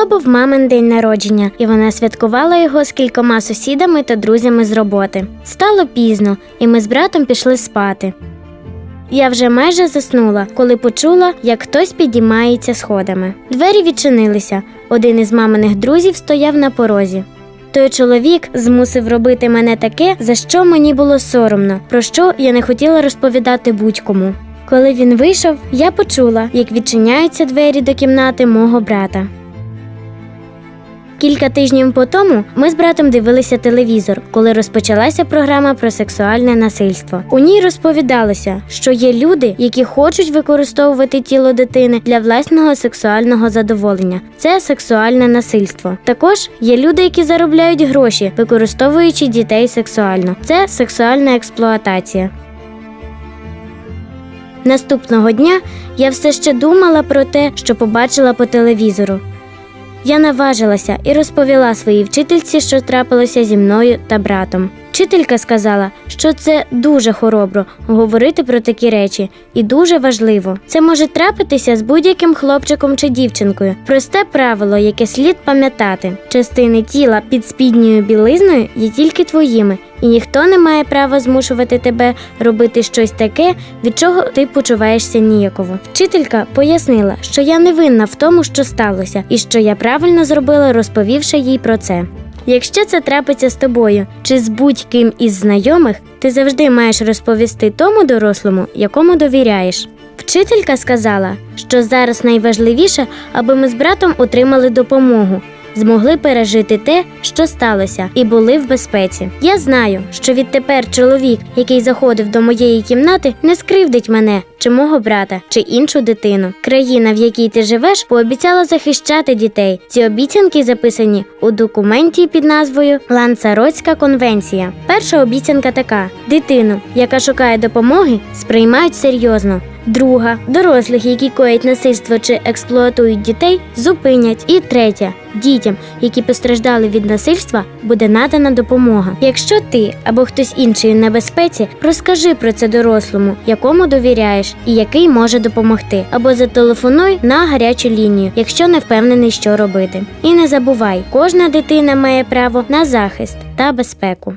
То був мамин день народження, і вона святкувала його з кількома сусідами та друзями з роботи. Стало пізно, і ми з братом пішли спати. Я вже майже заснула, коли почула, як хтось підіймається сходами. Двері відчинилися. Один із маминих друзів стояв на порозі. Той чоловік змусив робити мене таке, за що мені було соромно, про що я не хотіла розповідати будь-кому. Коли він вийшов, я почула, як відчиняються двері до кімнати мого брата. Кілька тижнів по тому ми з братом дивилися телевізор, коли розпочалася програма про сексуальне насильство. У ній розповідалося, що є люди, які хочуть використовувати тіло дитини для власного сексуального задоволення. Це сексуальне насильство. Також є люди, які заробляють гроші, використовуючи дітей сексуально. Це сексуальна експлуатація. Наступного дня я все ще думала про те, що побачила по телевізору. Я наважилася і розповіла своїй вчительці, що трапилося зі мною та братом. Вчителька сказала, що це дуже хоробро говорити про такі речі, і дуже важливо. Це може трапитися з будь-яким хлопчиком чи дівчинкою. Просте правило, яке слід пам'ятати: частини тіла під спідньою білизною є тільки твоїми, і ніхто не має права змушувати тебе робити щось таке, від чого ти почуваєшся ніяково. Вчителька пояснила, що я не винна в тому, що сталося, і що я правильно зробила, розповівши їй про це. Якщо це трапиться з тобою чи з будь-ким із знайомих, ти завжди маєш розповісти тому дорослому, якому довіряєш. Вчителька сказала, що зараз найважливіше, аби ми з братом отримали допомогу, змогли пережити те, що сталося, і були в безпеці. Я знаю, що відтепер чоловік, який заходив до моєї кімнати, не скривдить мене чи мого брата, чи іншу дитину. Країна, в якій ти живеш, пообіцяла захищати дітей. Ці обіцянки записані у документі під назвою Ланцаротська конвенція. Перша обіцянка така: дитину, яка шукає допомоги, сприймають серйозно. Друга дорослих, які коять насильство чи експлуатують дітей, зупинять. І третя дітям, які постраждали від насильства, буде надана допомога. Якщо ти або хтось інший у небезпеці, розкажи про це дорослому, якому довіряєш і який може допомогти, або зателефонуй на гарячу лінію, якщо не впевнений, що робити. І не забувай, кожна дитина має право на захист та безпеку.